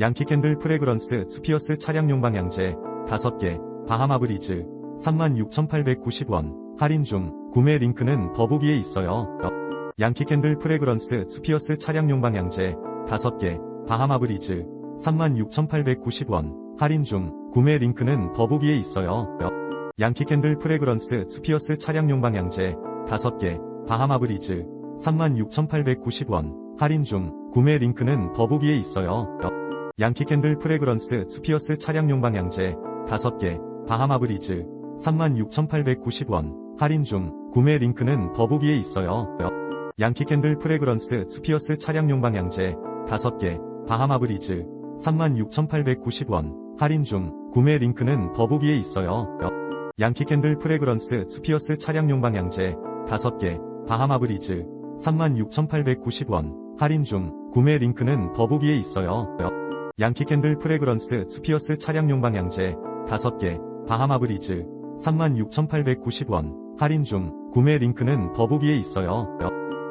양키 캔들 프레그런스 스피어스 차량용 방향제 5개 바하마 브리즈 36,890원 할인 중 구매 링크는 더보기에 있어요. 양키 캔들 프레그런스 스피어스 차량용 방향제 5개 바하마 브리즈 36,890원 할인 중 구매 링크는 더보기에 있어요. 양키 캔들 프레그런스 스피어스 차량용 방향제 5개 바하마 브리즈 36,890원 할인 중 구매 링크는 더보기에 있어요. 양키 캔들 프레그런스 스피어스 차량용 방향제 5개 바하마 브리즈 36,890원 할인 중 구매 링크는 더보기에 있어요. 양키 캔들 프레그런스 스피어스 차량용 방향제 5개 바하마 브리즈 36,890원 할인 중 구매 링크는 더보기에 있어요. 양키 캔들 프레그런스 스피어스 차량용 방향제 5개 바하마 브리즈 36,890원 할인 중 구매 링크는 더보기에 있어요. 양키 캔들 프레그런스 스피어스 차량용 방향제 5개 바하마 브리즈 36,890원 할인 중 구매 링크는 더보기에 있어요.